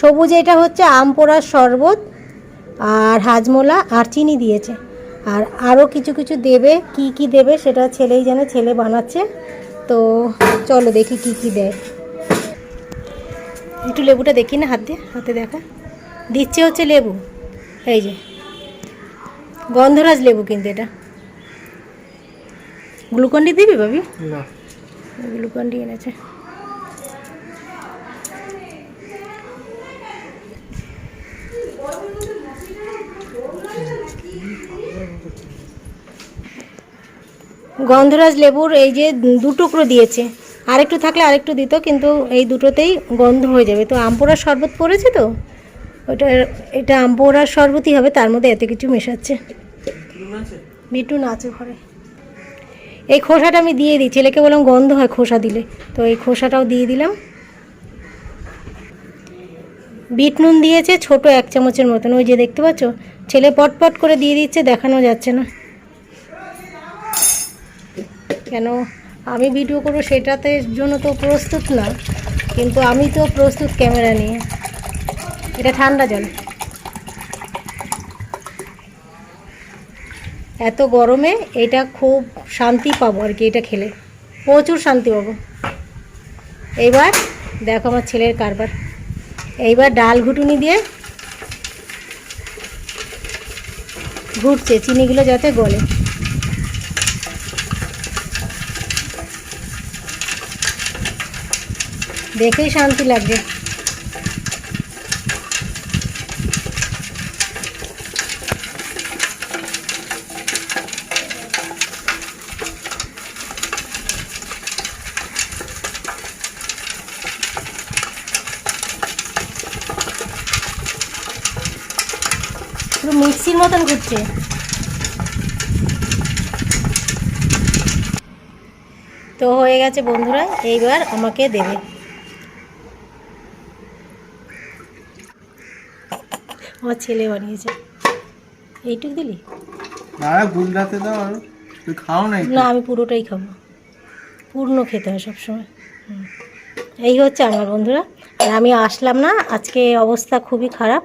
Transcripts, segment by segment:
সবুজ এটা হচ্ছে আম পোড়ার শরবত আর হাজমোলা আর চিনি দিয়েছে। আর আরও কিছু কিছু দেবে কি কি দেবে সেটা ছেলেই জানে ছেলে বানাচ্ছে। তো চলো দেখি কি কি দেয়। একটু লেবুটা দেখি না হাত দিয়ে হাতে দেখা। দিচ্ছে হচ্ছে লেবু এই যে। গন্ধরাজ লেবু কিন্তু এটা। গ্লুকন্ডি দিবি ভাবি? না। গ্লুকন্ডি এনেছে। গন্ধরাজ লেবুর এই যে টুকরো দিয়েছে। আরেকটু থাকলে আরেকটু দিত, কিন্তু এই দুটোতেই গন্ধ হয়ে যাবে। তো আমপোড়ার শরবত পড়েছে তো? ওটা, এটা আমপোড়ার শরবতই হবে, তার মধ্যে এত কিছু মেশাচ্ছে। বিটুন আছে ঘরে। এই খোসাটা আমি দিয়ে দিই, ছেলেকে বললাম গন্ধ হয় খোসা দিলে। তো এই খোসাটাও দিয়ে দিলাম। বিট নুন দিয়েছে, ছোট এক চামচের মতন। ওই যে দেখতে পাচ্ছ? ছেলে পটপট করে দিয়ে দিচ্ছে, দেখানো যাচ্ছে না। কেন? আমি ভিডিও করব সেটাতে জন্য তো প্রস্তুত না, কিন্তু আমি তো প্রস্তুত ক্যামেরা নিয়ে। এটা ঠান্ডা জল। এত গরমে এটা খুব শান্তি পাবো আর কি এটা খেলে। প্রচুর শান্তি পাবো। এইবার দেখো আমার ছেলের কারবার। এইবার ডাল ঘুটুনি দিয়ে ঘুরছে চিনিগুলো যাতে গলে। দেখেই শান্তি লাগবে। পুরো মিক্সির মতন ঘুরছে। তো হয়ে গেছে বন্ধুরা এইবার আমাকে দেবে। আমার ছেলে বানিয়েছে। এইটুক দিলি? না দাও আর। তুই খাও না না আমি পুরোটাই খাব। পূর্ণ খেতে হয় সবসময়। এই হচ্ছে আমার বন্ধুরা। আর আমি আসলাম না। আজকে অবস্থা খুবই খারাপ।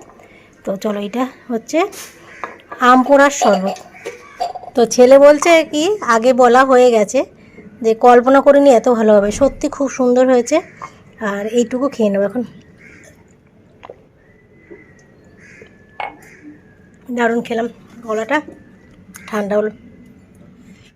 তো চলো এটা হচ্ছে আম পোড়ার শরবত। তো ছেলে বলছে কি, আগে বলা হয়ে গেছে যে কল্পনা করিনি এত ভালো হবে। সত্যি খুব সুন্দর হয়েছে। আর এইটুকু খেয়ে নেব এখন। দারুণ খেলাম, গলাটা ঠান্ডা হলো।